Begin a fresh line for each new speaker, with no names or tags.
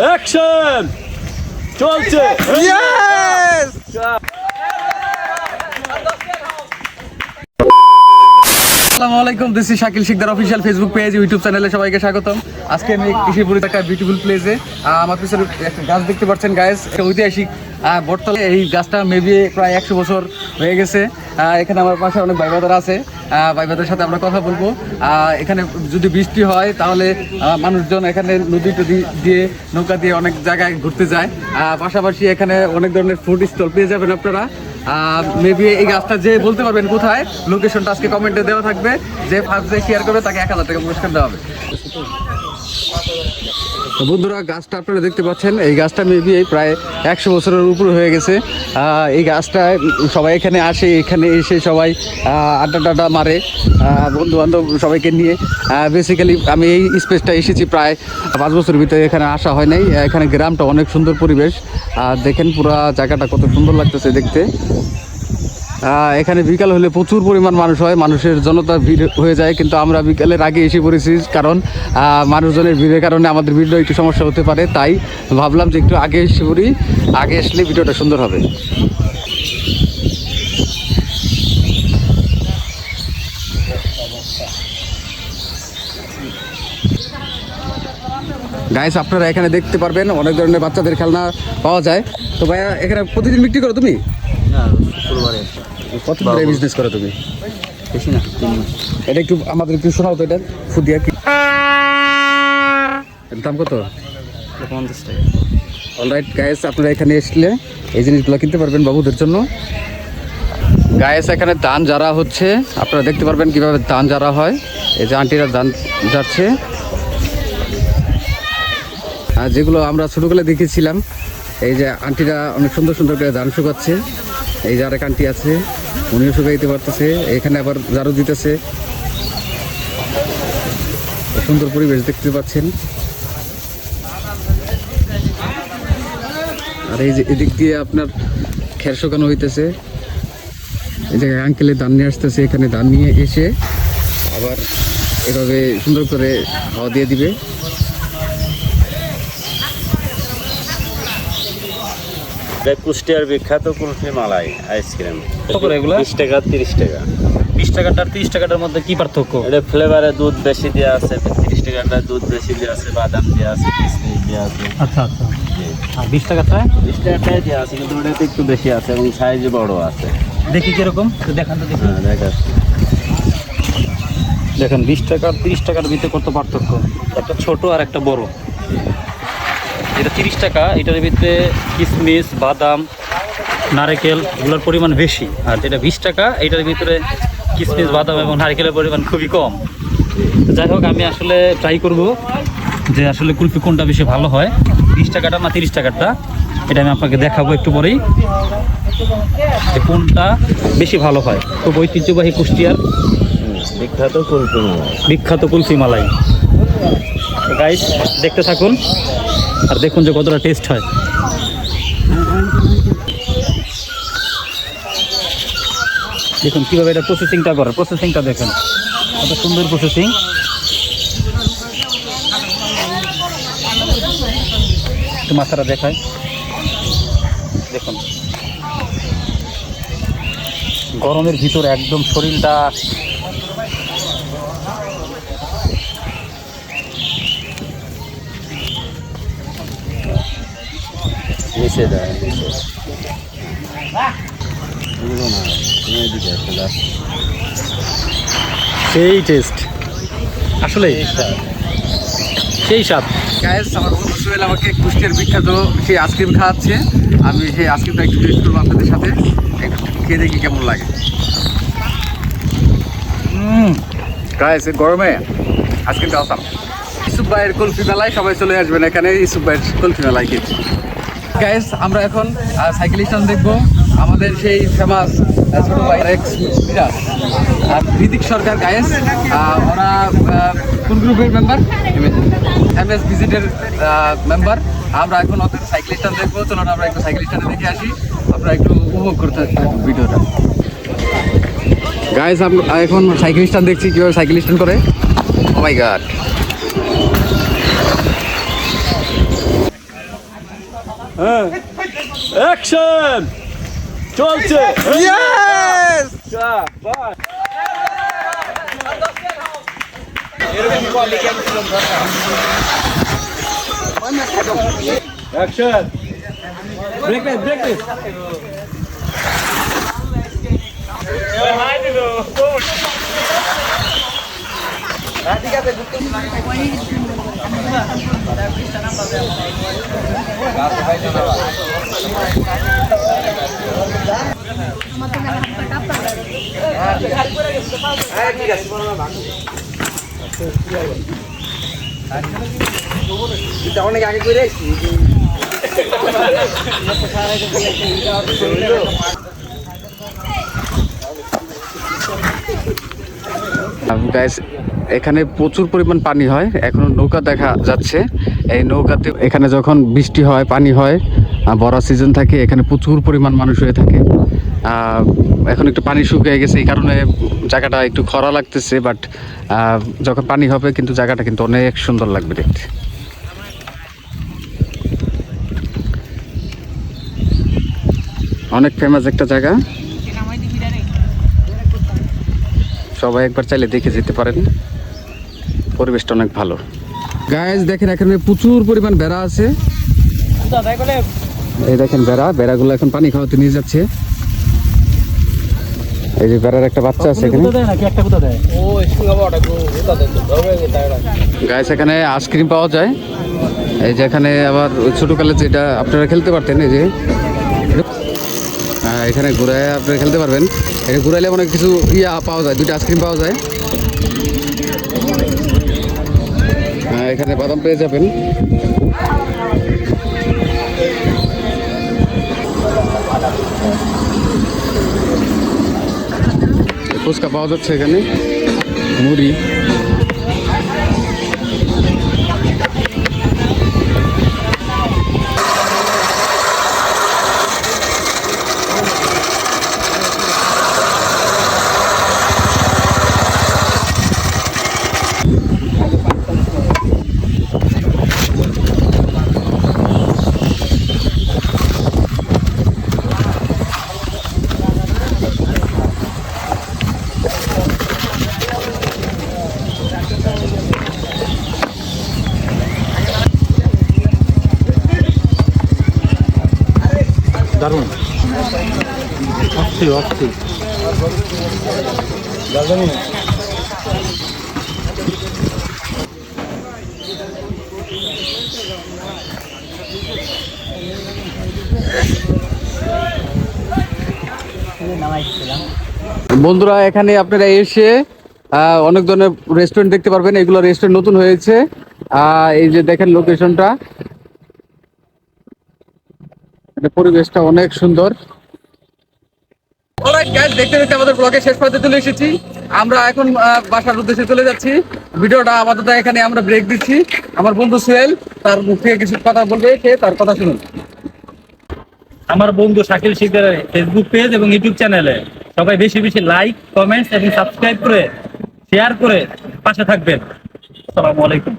Action চলছে।
আসসালামু আলাইকুম this is Shakil Sikdar official Facebook page YouTube চ্যানেলে সবাইকে স্বাগতম। আজকে আমি কৃষিপুরিতে একটা বিউটিফুল প্লেসে আমার পিছনে একটা গাছ দেখতে পাচ্ছেন গাছ ঐতিহাসিক আহ, বটতলে এই গাছটা মেবি প্রায় একশো বছর হয়ে গেছে। আহ, এখানে আমার পাশে অনেক ভাইবাদার আছে। ভাইবাদের সাথে আমরা কথা বলব। এখানে যদি বৃষ্টি হয়, তাহলে মানুষজন এখানে নদী টদি দিয়ে, নৌকা দিয়ে অনেক জায়গায় ঘুরতে যায়। পাশাপাশি এখানে অনেক ধরনের ফুড স্টল পেয়ে যাবেন আপনারা। মেবি এই গাছটা যে বলতে পারবেন কোথায় লোকেশনটা আজকে কমেন্টে দেওয়া থাকবে। যে ফার্স্ট যে শেয়ার করবে, তাকে এক হাজার টাকা পুরস্কার দেওয়া হবে। বন্ধুরা, গাছটা আপনারা দেখতে পাচ্ছেন, এই গাছটা মেবি এই প্রায় একশো বছরের উপর হয়ে গেছে। এই গাছটা সবাই এখানে আসে, এখানে এসে সবাই আড্ডা টাড্ডা মারে বন্ধু বান্ধব সবাইকে নিয়ে। বেসিক্যালি আমি এই স্পেসটা এসেছি প্রায় পাঁচ বছর ভিতরে, এখানে আসা হয় নাই। এখানে গ্রামটা অনেক সুন্দর পরিবেশ। আর দেখেন পুরা জায়গাটা কত সুন্দর লাগতেছে দেখতে। এখানে বিকাল হলে প্রচুর পরিমাণ মানুষ হয়, মানুষের জনতা ভিড় হয়ে যায়, কিন্তু আমরা বিকালের আগে এসে পড়েছি, কারণ মানুষজনের ভিড়ের কারণে আমাদের ভিডিও একটু সমস্যা হতে পারে, তাই ভাবলাম যে একটু আগে এসে পড়ি, আগে আসলে ভিডিওটা সুন্দর হবে। গাইস আপনারা এখানে দেখতে পারবেন, অনেক ধরনের বাচ্চাদের খেলনা পাওয়া যায়। তো ভাইয়া, এখানে প্রতিদিন বিক্রি করো তুমি? কত করে বিজনেস করো তুমি? বেশি না এটা একটু আমাদের একটু শোনাও তো এটা ফুদিয়া কি? দাম কত?
পঞ্চাশ টাকা।
অলরাইট গায়েস আপনারা এখানে আসলে এই জিনিসগুলো কিনতে পারবেন বাবুদের জন্য। গায়েস এখানে ধান যারা হচ্ছে। আপনারা দেখতে পারবেন কীভাবে ধান যারা হয়। এই যে আন্টিরা ধান যাচ্ছে আর যেগুলো আমরা ছোটোবেলায় দেখেছিলাম এই যে আন্টিরা অনেক সুন্দর সুন্দর করে ধান শুকাচ্ছে। এই যে আরেক আন্টি আছে। উনিও শুকাইতে পারতেছে, এখানে আবার ঝাড়ু দিতেছে। সুন্দর পরিবেশ দেখতে পাচ্ছেন। আর এই যে এদিক দিয়ে আপনার খের শুকানো হইতেছে। এই জায়গায় আঙ্কেলে ধান নিয়ে আসতেছে, এখানে ধান নিয়ে এসে আবার এভাবে সুন্দর করে হাওয়া দিয়ে দিবে।
কুষ্টিয়ার বিখ্যাত কুলফি মালাই আইসক্রিম
কত করে এগুলা?
বিশ টাকা তিরিশ টাকা।
বিশ টাকাটার তিরিশ টাকাটার মধ্যে কি পার্থক্য?
এটা ফ্লেভারে দুধ বেশি দেওয়া আছে তিরিশ টাকাটা দুধ বেশি দেওয়া আছে বাদাম দেওয়া আছে দেওয়া আছে।
আচ্ছা আচ্ছা। আর বিশ টাকাটা
বিশ টাকাটাই দেওয়া আছে কিন্তু ওটাতে একটু বেশি আছে এবং সাইজ বড় আছে।
দেখি কীরকম? একটু দেখান তো দেখি।
হ্যাঁ দেখাচ্ছি
দেখেন বিশ টাকা আর তিরিশ টাকার ভিতরে কত পার্থক্য? একটা ছোট আর একটা বড়। এটা তিরিশ টাকা এটার ভিতরে কিশমিশ বাদাম নারকেল এগুলোর পরিমাণ বেশি। আর যেটা বিশ টাকা এটার ভিতরে কিসমিস বাদাম এবং নারকেলের পরিমাণ খুবই কম। যাই হোক আমি আসলে ট্রাই করব যে আসলে কুলফি কোনটা বেশি ভালো হয়। বিশ টাকাটা না তিরিশ টাকাটা এটা আমি আপনাকে দেখাবো একটু পরেই যে কোনটা বেশি ভালো হয়। খুব ঐতিহ্যবাহী কুষ্টিয়ার
বিখ্যাত কুলফি মালাই।
বিখ্যাত কুলফি মালাই। গাইস দেখতে থাকুন আর দেখুন যে কতটা টেস্ট হয়। দেখুন কীভাবে এটা প্রসেসিংটা করে। প্রসেসিংটা দেখেন। কত সুন্দর প্রসেসিং মাথাটা দেখায় দেখুন। গরমের ভিতরে একদম শরীরটা
নিচে দেয়, নিচে। এগুলো না তুমি এদিকে একটা দাও।
সেই টেস্ট আসলে সেই স্বাদ।
গায়েস আমার বন্ধু সোহেল আমাকে কুষ্টিয়ার বিখ্যাত সেই আইসক্রিম খাওয়াচ্ছে। আমি সেই আইসক্রিমটা একটু টেস্ট করব আপনাদের সাথে। একটু খেয়ে দেখি কেমন লাগে। গায়েস গরমে আইসক্রিমটা আসাম ইসুফ ভাইয়ের কুলফি মেলায় সবাই চলে আসবেন এখানে ইসুফ ভাইয়ের কুলফি মেলায় খেয়েছি গায়েস আমরা এখন সাইকেল স্ট্যান্ড দেখব। আমাদের সেই ফেমাস ছোট আর ঋতিক সরকার গায়েস ওরা কোন গ্রুপের মেম্বার এম এস ভিজিটের মেম্বার আমরা এখন ওদের স্ট্যান্ড দেখব, চলুন আমরা একটু সাইকেল স্ট্যান্ডে দেখে আসি। আমরা একটু উপভোগ করতে ভিডিওটা। গাইস এখন সাইকেল স্ট্যান্ড দেখছি, কীভাবে সাইকেল স্ট্যান্ড করে। ও মাই গড
হ্যাঁ। অ্যাকশন চলছে। Action break this break this
guys এখানে প্রচুর পরিমাণ পানি হয়। এখনও নৌকা দেখা যাচ্ছে। এই নৌকাতে এখানে যখন বৃষ্টি হয়, পানি হয় বড় সিজন থাকে, এখানে প্রচুর পরিমাণ মানুষ হয়ে থাকে। এখন একটু পানি শুকিয়ে গেছে, এই কারণে জায়গাটা একটু খরা লাগতেছে বাট যখন পানি হবে, কিন্তু জায়গাটা কিন্তু অনেক সুন্দর লাগবে দেখতে। অনেক ফেমাস একটা জায়গা। সবাই একবার চাইলে দেখে যেতে পারেন। পরিবেশটা অনেক ভালো। গায়েস দেখেন, এখানে প্রচুর পরিমাণ বেড়া আছে। এই দেখেন বেড়া বেড়াগুলো এখন পানি খাওয়াতে নিয়ে যাচ্ছে। এই যে বেড়ার একটা বাচ্চা আছে এখানে।
দেয় নাকি একটা কোথা দেয়?
গাইস এখানে আইসক্রিম পাওয়া যায়। এই যে এখানে আবার ওই ছোটকালে যেটা আপনারা খেলতে পারতেন এই যে। হ্যাঁ, এখানে ঘুরায় আপনারা খেলতে পারবেন। এখানে ঘুরাইলে অনেক কিছু ইয়া পাওয়া যায় দুইটা আইসক্রিম পাওয়া যায়। হ্যাঁ, এখানে বাদাম পেয়ে যাবেন। ফুচকা পাওয়া যাচ্ছে এখানে মুড়ি
অস্থির অস্থির
বন্ধুরা, এখানে আপনারা এসে অনেক ধরনের রেস্টুরেন্ট দেখতে পারবেন। এগুলো রেস্টুরেন্ট নতুন হয়েছে। এই যে দেখেন লোকেশনটা পরিবেশটা অনেক সুন্দর। দেখতে দেখতে আমাদের ব্লগে শেষ পর্যন্ত চলে এসেছি। আমরা এখন বাসার উদ্দেশ্যে চলে যাচ্ছি। ভিডিওটা আপাতত এখানে আমরা ব্রেক দিচ্ছি। আমার বন্ধু সোহেল, তার মুখ থেকে কিছু কথা বলবে, সে তার কথা শুনুন
আমার বন্ধু শাকিল শিকদারের ফেসবুক পেজ এবং ইউটিউব চ্যানেলে সবাই বেশি বেশি লাইক কমেন্টস এবং সাবস্ক্রাইব করে শেয়ার করে পাশে থাকবেন। আসসালামু আলাইকুম।